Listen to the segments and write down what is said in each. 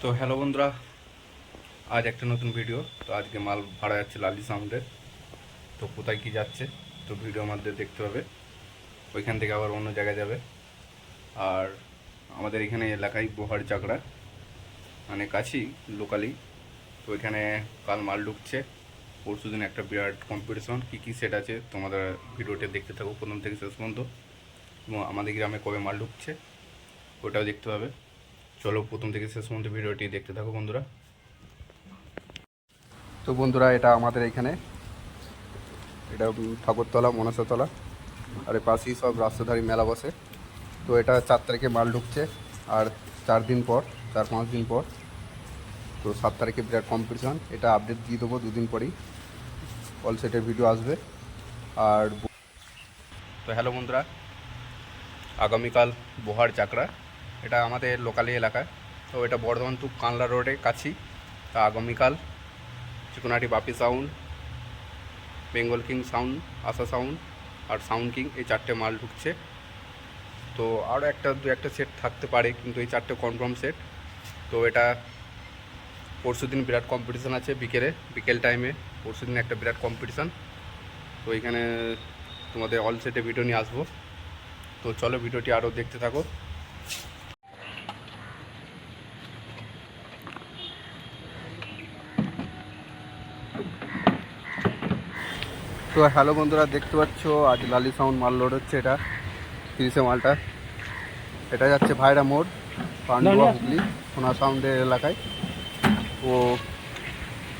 তো হ্যালো বন্ধুরা, আজ একটা নতুন ভিডিও তো আজকে মাল ভাড়া যাচ্ছে লালি সাউন্ডের তো কোথায় কি যাচ্ছে, তো ভিডিও আমাদের দেখতে হবে। ওইখান থেকে আবার অন্য জায়গায় যাবে। আর আমাদের এখানে এলাকায় বোহার চাকরা মানে কাছেই লোকালি তো এখানে কাল মাল ঢুকছে। পরশু দিন একটা বিরাট কম্পিটিশন কী কী সেট আছে, তোমাদের ভিডিওটা দেখতে থাকো। প্রথম থেকে শেষ পর্যন্ত। এবং আমাদের গ্রামে কবে মাল ঢুকছে, ওটাও দেখতে হবে। চলো প্রথম থেকে শেষ পর্যন্ত ভিডিওটি দেখতে থাকো বন্ধুরা। তো বন্ধুরা, এটা আমাদের এখানে। এটা ঠাকুরতলা, মনসাতলা। আর পাশেই সব রাস্তাধারী মেলা বসে। তো এটা চার তারিখে মাল ঢুকছে, আর চার দিন পর, চার পাঁচ দিন পর। তো সাত তারিখে বিরাট কম্পিটিশন এটা আপডেট দিয়ে দেবো দুদিন পরেই। অল সেটের ভিডিও আসবে। আর তো হ্যালো বন্ধুরা, আগামীকাল বোহার চাকরা। এটা আমাদের লোকালি এলাকা। তো এটা বর্ধমান টু কানলা রোডে কাছি। তা আগামীকাল চিকোনাটি Bapi sound Bengal king sound Asha sound আর সাউন্ড কিং এই চারটে মাল ঢুকছে। তো আরও একটা, দু একটা সেট থাকতে পারে, কিন্তু এই চারটে কনফার্ম সেট তো এটা পরশু দিন বিরাট কম্পিটিশান আছে বিকেলে, বিকেল টাইমে পরশু দিন একটা বিরাট কম্পিটিশান তো এখানে তোমাদের অল সেটে ভিডিও নিয়ে আসব। তো চলো ভিডিওটি আরও দেখতে থাকো। তো হ্যালো বন্ধুরা দেখতে পাচ্ছ? আজ লালি সাউন্ড মাল লোড হচ্ছে এটা তিরিশে মালটা। এটা যাচ্ছে ভাইরা মোড় পান্ডুয়া হুগলি সোনা সাউন্ডের এলাকায়। তো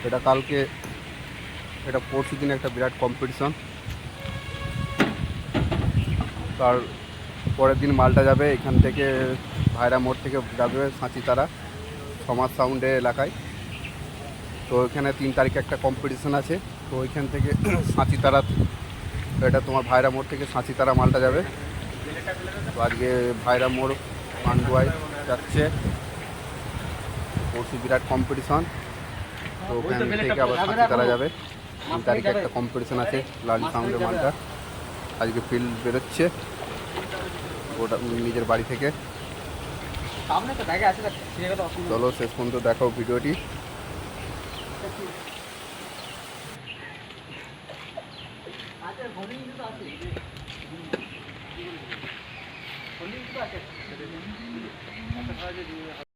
এটা কালকে এটা পরশু দিন একটা বিরাট কম্পিটিশন তার পরের দিন মালটা যাবে এখান থেকে ভাইরা মোড় থেকে যাবে সাঁচিতারা সমাজ সাউন্ডের এলাকায়। তো এখানে তিন তারিখে একটা কম্পিটিশন আছে। তো ওইখান থেকে সাঁচিতারা এটা তোমার ভাইরা মোড় থেকে সাঁচিতারা মালটা যাবে। তো আজকে ভাইরা মোড় পান্ডুয়ায় যাচ্ছে। পরশু বিরাট কম্পিটিশন তো ওখান থেকে আবার সাঁচিতারা যাবে। তিন তারিখে একটা কম্পিটিশন আছে লালি সাউন্ডের মালটা। আজকে ফিল্ড বেরোচ্ছে। ওটা নিজের বাড়ি থেকে। চলো শেষ পর্যন্ত দেখো ভিডিওটি আছে ফোনিং তো আছে ফোনিং তো আছে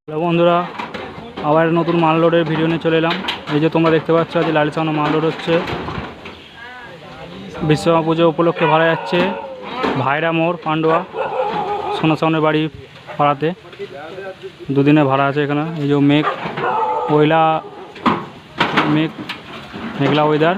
হ্যালো বন্ধুরা, আবার নতুন মাল লোডের ভিডিও নিয়ে চলে এলাম। এই যে তোমরা দেখতে পাচ্ছ, আজ লালি সাউন্ড মাল লোড হচ্ছে। বিশ্বকর্মা পুজো উপলক্ষে ভাড়া যাচ্ছে ভাইরা মোড়, পান্ডুয়া সোনা সাউন্ডের বাড়ি ভাড়াতে দুদিনে ভাড়া আছে এখানে। এই যে মেঘ ওইলা মেঘ, মেঘলা ওয়েদার